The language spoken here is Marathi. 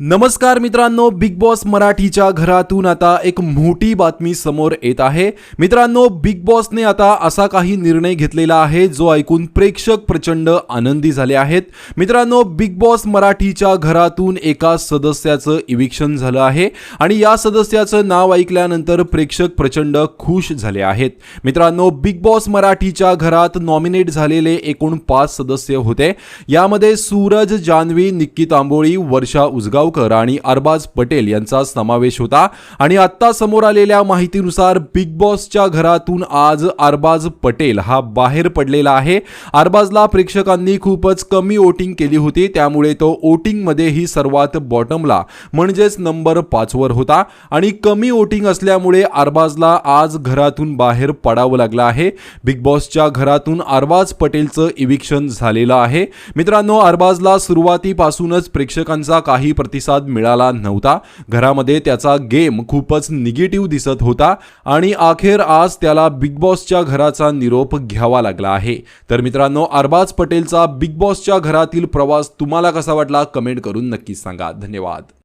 नमस्कार मित्रांनो बिग बॉस मराठीच्या घरातून आता एक मोठी बातमी समोर येत आहे. मित्रांनो बिग बॉसने आता असा काही निर्णय घेतलेला आहे जो ऐकून प्रेक्षक प्रचंड आनंदी झाले आहेत. मित्रांनो बिग बॉस मराठीच्या घरातून एका सदस्याचं इविक्शन झालं आहे आणि या सदस्याचं नाव ऐकल्यानंतर प्रेक्षक प्रचंड खुश झाले आहेत. मित्रांनो बिग बॉस मराठीच्या घरात नॉमिनेट झालेले एकूण पाच सदस्य होते. यामध्ये सूरज जानवी निक्की तांबोळी वर्षा गावकर आणि अरबाज पटेल यांचा समावेश होता. आणि आत्ता समोर आलेल्या माहितीनुसार बिग बॉसच्या घरातून आज अरबाज पटेल हा बाहेर पडलेला आहे. अरबाजला प्रेक्षकांनी खूपच कमी वोटिंग केली होती. त्यामुळे तो वोटिंगमध्येही सर्वात बॉटमला म्हणजेच नंबर पाचवर होता. आणि कमी वोटिंग असल्यामुळे अरबाजला आज घरातून बाहेर पडावं लागलं आहे. बिग बॉसच्या घरातून अरबाज पटेलचं इविक्शन झालेलं आहे. मित्रांनो अरबाजला सुरुवातीपासूनच प्रेक्षकांचा काही प्रतिसाद मिळाला नव्हता. घरामध्ये त्याचा गेम खूपच निगेटिव्ह दिसत होता आणि अखेर आज त्याला बिग बॉसच्या घराचा निरोप घ्यावा लागला आहे. तर मित्रांनो अरबाज पटेलचा बिग बॉसच्या घरातील प्रवास तुम्हाला कसा वाटला? कमेंट करून नक्कीच सांगा. धन्यवाद.